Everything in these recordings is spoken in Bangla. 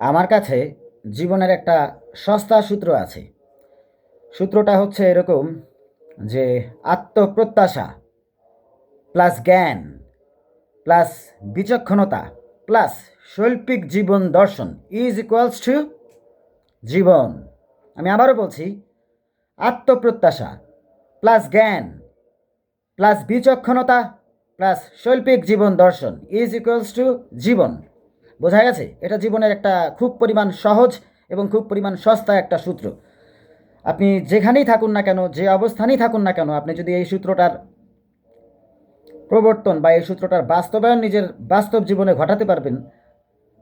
আমার কাছে জীবনের একটা সস্তা সূত্র আছে। সূত্রটা হচ্ছে এরকম যে আত্মপ্রত্যাশা প্লাস জ্ঞান প্লাস বিচক্ষণতা প্লাস শৈল্পিক জীবন দর্শন ইজ ইকুয়ালস টু জীবন। আমি আবারও বলছি, আত্মপ্রত্যাশা প্লাস জ্ঞান প্লাস বিচক্ষণতা প্লাস শৈল্পিক জীবন দর্শন ইজ ইকুয়ালস টু জীবন। বোঝা গেছে? এটা জীবনের একটা খুব পরিমাণ সহজ এবং খুব পরিমাণ সস্তা একটা সূত্র। আপনি যেখানেই থাকুন না কেন, যে অবস্থানেই থাকুন না কেন, আপনি যদি এই সূত্রটার প্রবর্তন বা এই সূত্রটার বাস্তবায়ন নিজের বাস্তব জীবনে ঘটাতে পারবেন,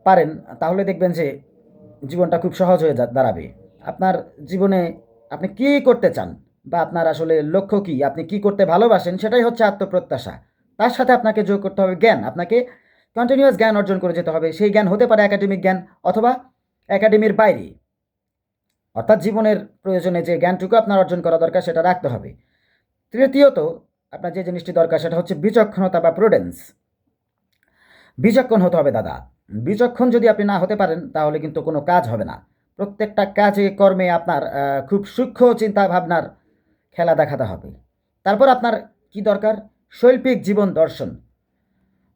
পারেন, তাহলে দেখবেন যে জীবনটা খুব সহজ হয়ে দাঁড়াবে। আপনার জীবনে আপনি কী করতে চান বা আপনার আসলে লক্ষ্য কী, আপনি কী করতে ভালোবাসেন, সেটাই হচ্ছে আত্মপ্রত্যাশা। তার সাথে আপনাকে যোগ করতে হবে জ্ঞান। আপনাকে কন্টিনিউয়াস জ্ঞান অর্জন করে যেতে হবে। সেই জ্ঞান হতে পারে একাডেমিক জ্ঞান অথবা একাডেমির বাইরে। অর্থাৎ জীবনের প্রয়োজনে যে জ্ঞানটুকু আপনার অর্জন করা দরকার সেটা রাখতে হবে। তৃতীয়ত, আপনার যে জিনিসটি দরকার সেটা হচ্ছে বিচক্ষণতা বা প্রুডেন্স বিচক্ষণ হতে হবে দাদা। বিচক্ষণ যদি আপনি না হতে পারেন, তাহলে কিন্তু কোনো কাজ হবে না। প্রত্যেকটা কাজে, কর্মে আপনার খুব সূক্ষ্ম চিন্তা ভাবনার খেলা দেখাতে হবে। তারপর আপনার কি দরকার? শৈল্পিক জীবন দর্শন।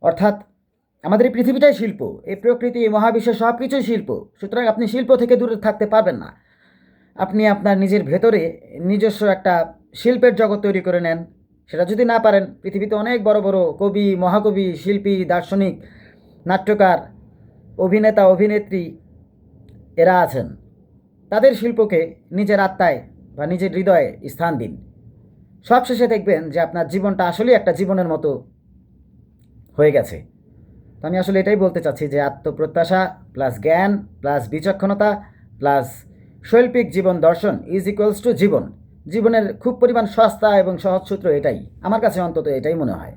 অর্থাৎ আমাদের এই পৃথিবীটাই শিল্প। এই প্রকৃতি, এই মহাবিশ্ব সব কিছুই শিল্প। সুতরাং আপনি শিল্প থেকে দূরে থাকতে পারবেন না। আপনি আপনার নিজের ভেতরে নিজস্ব একটা শিল্পের জগৎ তৈরি করে নেন। সেটা যদি না পারেন, পৃথিবীতে অনেক বড় বড় কবি, মহাকবি, শিল্পী, দার্শনিক, নাট্যকার, অভিনেতা, অভিনেত্রী এরা আছেন। তাদের শিল্পকে নিজের আত্মায় বা নিজের হৃদয়ে স্থান দিন। সবশেষে দেখবেন যে আপনার জীবনটা আসলেই একটা জীবনের মতো হয়ে গেছে। তো আমি আসলে এটাই বলতে চাচ্ছি যে আত্মপ্রত্যাশা প্লাস জ্ঞান প্লাস বিচক্ষণতা প্লাস শৈল্পিক জীবন দর্শন ইজ ইকুয়ালস টু জীবন। জীবনের খুব পরিমাণ সস্তা এবং সহজ সূত্র এটাই। আমার কাছে অন্তত এটাই মনে হয়।